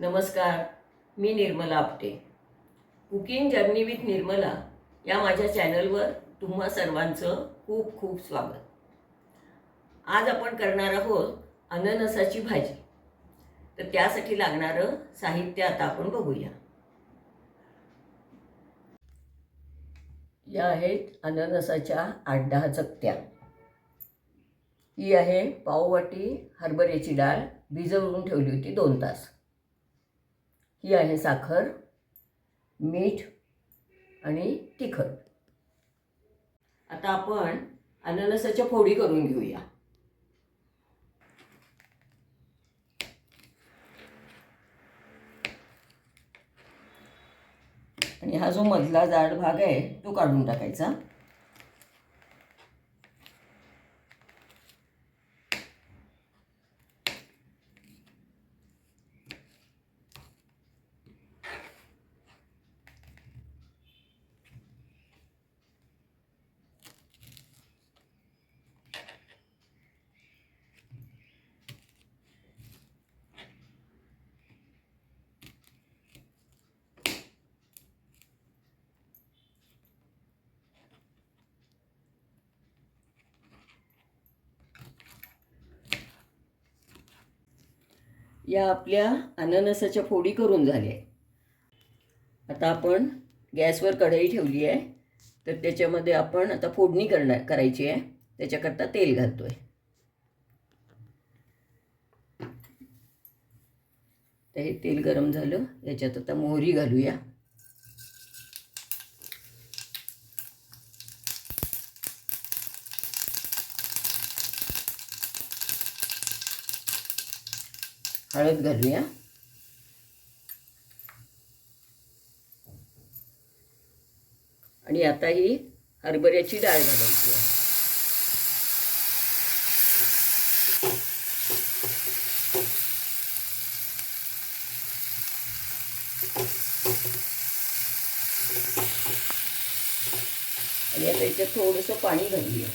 नमस्कार मी Nirmala Apte. Cooking journey with Nirmala या माझ्या चॅनलवर तुम्हा सर्वांचं खूप खूप स्वागत. आज आपण करणार आहोत अननसाची भाजी. तर त्यासाठी लागणारं साहित्य आता आपण बघूया. या आहेत अननसाच्या आठ दहा चकत्या. ही आहे पाववाटी हरभऱ्याची डाळ भिजवून ठेवली होती दोन तास. ही आहे साखर मीठ आणि तिखट. आता आपण अननसाच्या फोडी करून घेऊया. आणि हा जो मधला जाड भाग आहे तो काढून टाकायचा. या आपल्या अननसाच्या फोडी करून झाल्या. आता आपण गॅसवर कढई ठेवली आहे. तर त्याच्यामध्ये आपण आता फोडणी करणार करायची आहे. त्याच्याकरता तेल घालतो आहे तर हे तेल गरम झालं. याच्यात आता मोहरी घालूया. हळद घालूया. आणि आता ही हरभऱ्याची डाळ घालायची आहे. आणि आता याच्यात थोडंसं पाणी घालूया.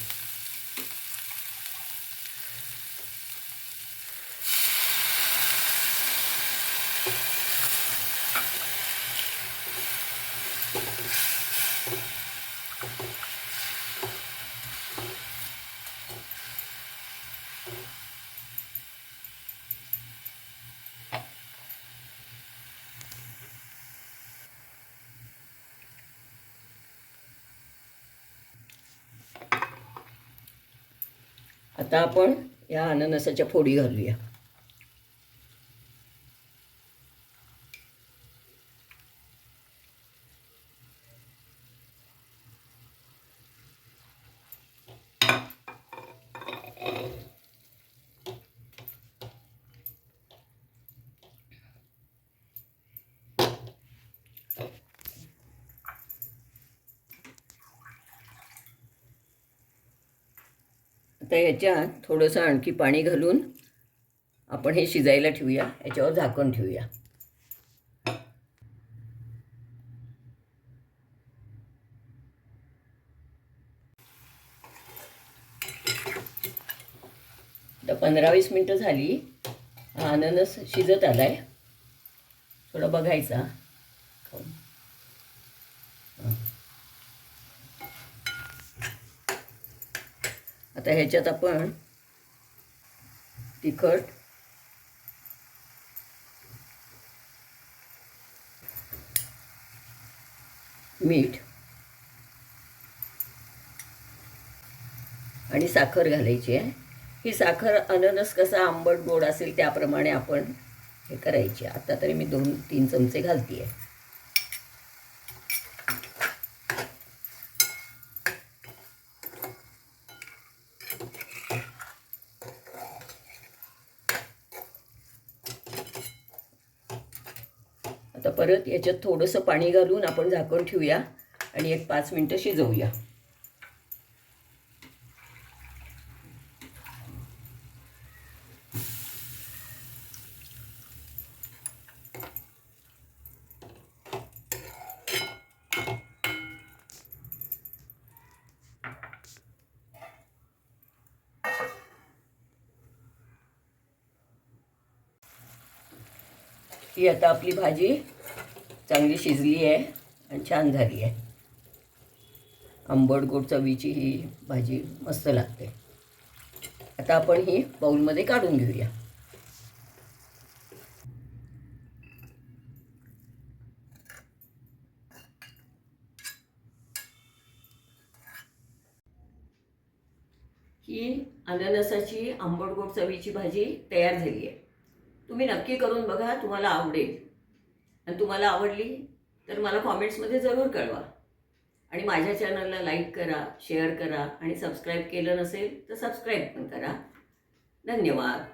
आता आपण या अननसाच्या फोडी घालूया. आता याच्यात थोडंसं आणखी पाणी घालून आपण हे शिजायला ठेवूया. याच्यावर झाकण ठेवूया. तर पंधरा वीस मिनटं झाली. अननस शिजत आला आहे थोडं बघायचा. आता ह्याच्यात आपण तिखट मीठ आणि साखर घालायची आहे. ही साखर अननस कसा आंबट गोड असेल त्याप्रमाणे आपण हे करायची आता तरी मी दोन तीन चमचे घालते आहे आता परत याच्यात थोडंसं पाणी घालून आपण झाकण ठेवूया आणि एक पाच मिनटं शिजवूया. ही आता आपली भाजी चांगली शिजली आहे आणि छान झाली आहे. आंबट गोड चवीची ही भाजी मस्त लागते. आता आपण ही बाऊलमध्ये काढून घेऊया. ही अननसाची आंबट गोड चवीची भाजी तयार झाली आहे. तुम्ही नक्की करून बघा तुम्हाला आवडेल. आणि तुम्हाला आवडली तर मला कॉमेंट्समध्ये जरूर कळवा. आणि माझ्या चॅनलला लाईक करा शेअर करा आणि सबस्क्राईब केलं नसेल तर सबस्क्राईब पण करा. धन्यवाद.